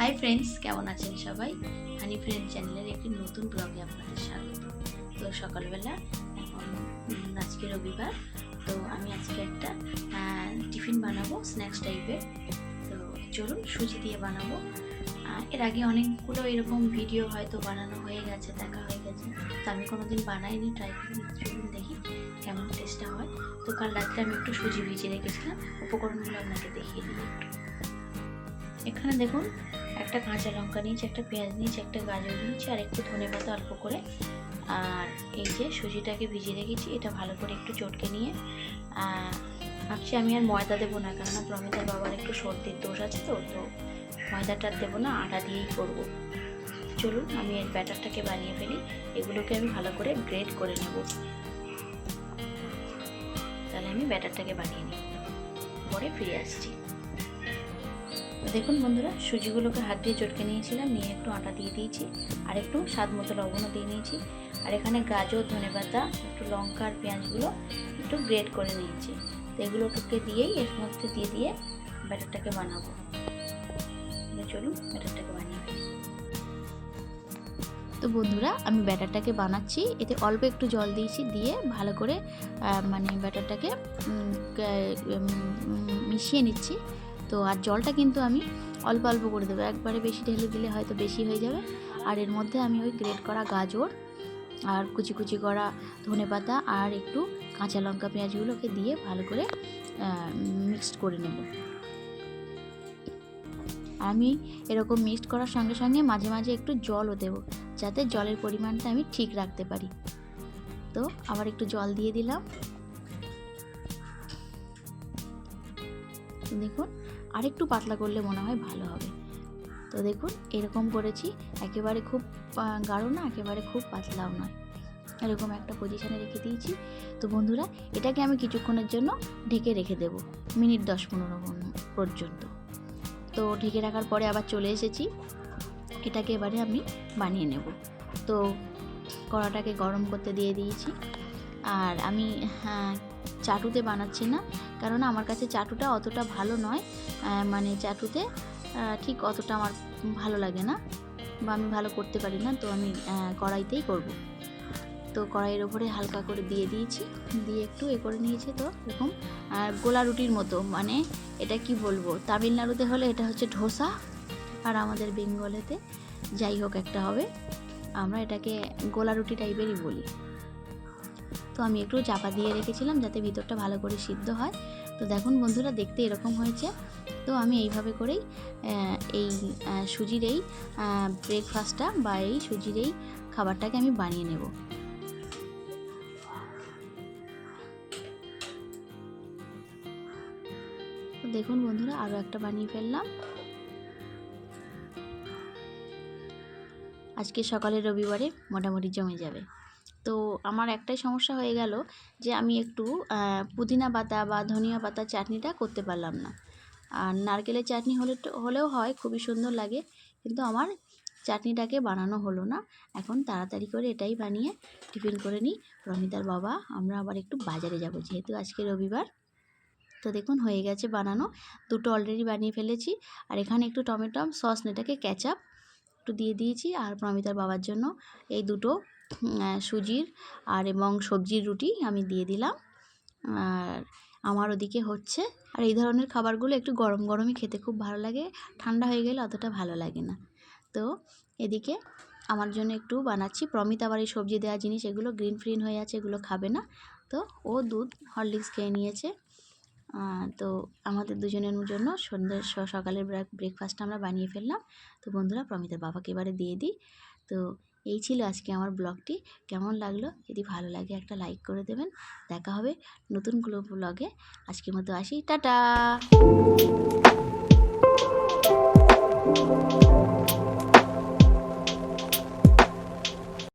Hi friends কেমন আছেন সবাই? হানি ফ্রেন্ড চ্যানেলের একটি নতুন ব্লগে আপনাদের স্বাগত। তো সকালবেলা এখন আজকে রবিবার, তো আমি আজকে একটা টিফিন বানাবো স্ন্যাক্স টাইপের তো চলুন, সুজি দিয়ে বানাবো। এর আগে অনেকগুলো এরকম ভিডিও হয়তো বানানো হয়ে গেছে, দেখা হয়ে গেছে। তো আমি কোনোদিন বানাইনি ট্রাই করি চলুন দেখি কেমন টেস্টটা হয়। তো কাল রাত্রে আমি একটু সুজি ভিজিয়ে রেখেছিলাম, উপকরণগুলো আপনাকে দেখিয়ে দিই। এখানে দেখুন একটা কাঁচা লঙ্কা নিয়েছি, একটা পেঁয়াজ নিয়েছি, একটা গাজর নিয়েছি, আর একটু ধনে পাতা অল্প করে। আর এই যে সুজিটাকে ভিজিয়ে রেখেছি, এটা ভালো করে একটু চটকে নিয়ে। ভাবছি আমি আর ময়দা দেবো না, কেননা প্রমিতার বাবার একটু সর্দির দোষ আছে তো তো ময়দাটা দেবো না, আটা দিয়েই করব। চলুন, আমি এর ব্যাটারটাকে বানিয়ে ফেলি। এগুলোকে আমি ভালো করে গ্রেড করে নেব। তাহলে আমি ব্যাটারটাকে বানিয়ে নিই। পরে ফিরে আসছি। দেখুন বন্ধুরা, সুজিগুলোকে হাত দিয়ে চটকে নিয়েছিলাম, নিয়ে একটু আটা দিয়ে দিয়েছি, আর একটু স্বাদ মতো লবণও দিয়ে নিয়েছি। আর এখানে গাজর ধনেপাতা একটু লঙ্কা আর পেঁয়াজগুলো একটু গ্রেড করে নিয়েছি। তো এগুলোকে দিয়েই এর মধ্যে দিয়ে দিয়ে ব্যাটারটাকে বানাবো। চলুন ব্যাটারটাকে বানিয়ে তো বন্ধুরা, আমি ব্যাটারটাকে বানাচ্ছি। এতে অল্প একটু জল দিয়েছি, দিয়ে ভালো করে মানে ব্যাটারটাকে মিশিয়ে নিচ্ছি। তো আর জলটা কিন্তু আমি অল্প অল্প করে দেবো। একবারে বেশি ঢেলে দিলে হয়তো বেশি হয়ে যাবে। আর এর মধ্যে আমি ওই গ্রেট করা গাজর আর কুচি কুচি করা ধনেপাতা আর একটু কাঁচা লঙ্কা পেঁয়াজগুলোকে দিয়ে ভালো করে মিক্সড করে নেব। আমি এরকম মিক্সড করার সঙ্গে সঙ্গে মাঝে মাঝে একটু জলও দেবো, যাতে জলের পরিমাণটা আমি ঠিক রাখতে পারি। তো আবার একটু জল দিয়ে দিলাম। দেখুন, আরেকটু পাতলা করলে মনে হয় ভালো হবে। তো দেখুন, এরকম করেছি। একেবারে খুব গাঢ় না, একেবারে খুব পাতলাও নয়। এরকম একটা পজিশানে রেখে দিয়েছি। তো বন্ধুরা, এটাকে আমি কিছুক্ষণের জন্য ঢেকে রেখে দেব। মিনিট দশ পনেরো পর্যন্ত। তো ঢেকে রাখার পরে আবার চলে এসেছি। এটাকে এবারে আমি বানিয়ে নেব। তো কড়াটাকে গরম করতে দিয়ে দিয়েছি। আর আমি হ্যাঁ চাটুতে বানাচ্ছি না। কারণ আমার কাছে চাটুটা অতটা ভালো নয়। মানে চাটুতে ঠিক অতটা আমার ভালো লাগে না বা আমি ভালো করতে পারি না, তো আমি কড়াইতেই করব। তো কড়াইয়ের ওপরে হালকা করে দিয়ে দিয়েছি। দিয়ে একটু এ করে নিয়েছি তো এরকম। আর গোলা রুটির মতো মানে এটা কি বলব? তামিলনাড়ুতে হলে এটা হচ্ছে ধোসা আর আমাদের বেঙ্গলেতে যাই হোক একটা হবে। আমরা এটাকে গোলা রুটি টাইপেরই বলি। তো আমি একটু চাপা দিয়ে রেখেছিলাম যাতে ভিতরটা ভালো করে সিদ্ধ হয়। তো দেখুন বন্ধুরা, দেখতে এরকম হয়েছে। তো আমি এইভাবে করেই এই সুজির এই ব্রেকফাস্টটা বা এই সুজির এই খাবারটাকে আমি বানিয়ে নেব। দেখুন বন্ধুরা আরও একটা বানিয়ে ফেললাম। আজকে সকালে রবিবারে মোটামুটি জমে যাবে। তো আমার একটাই সমস্যা হয়ে গেল যে আমি একটু পুদিনা পাতা বা ধনিয়া পাতা চাটনিটা করতে পারলাম না। আর নারকেলের চাটনি হলে হলেও হয়, খুবই সুন্দর লাগে, কিন্তু আমার চাটনিটাকে বানানো হলো না। এখন তাড়াতাড়ি করে এটাই বানিয়ে টিফিন করে নিই। রমিতার বাবা, আমরা আবার একটু বাজারে যাব, যেহেতু আজকে রবিবার। তো দেখুন, হয়ে গেছে বানানো। দুটো অলরেডি বানিয়ে ফেলেছি। আর এখানে একটু টমেটো, সস, এটাকে ক্যাচাপ একটু দিয়ে দিয়েছি। আর প্রমিতার বাবার জন্য এই দুটো সুজির আর এবং সবজির রুটি আমি দিয়ে দিলাম। আর আমার ওদিকে হচ্ছে, আর এই ধরনের খাবারগুলো একটু গরম গরমই খেতে খুব ভালো লাগে, ঠান্ডা হয়ে গেলে অতটা ভালো লাগে না। তো এদিকে আমার জন্য একটু বানাচ্ছি প্রমিত আবার এই সবজি দেওয়া জিনিস, এগুলো গ্রিন ফ্রিন হয়ে আছে, এগুলো খাবে না। তো ও দুধ, হরলিক্স খেয়ে নিয়েছে। তো আমাদের দুজনের জন্য সন্ধ্যে স- সকালের ব্রেকফাস্ট আমরা বানিয়ে ফেললাম। তো বন্ধুরা, প্রমিতের বাবাকে এবারে দিয়ে দিই। তো এই ছিল আজকে আমার ব্লগটি। কেমন লাগল? যদি ভালো লাগে একটা লাইক করে দেবেন। দেখা হবে নতুন কোনো ব্লগে। আজকের মতো আসি। টাটা!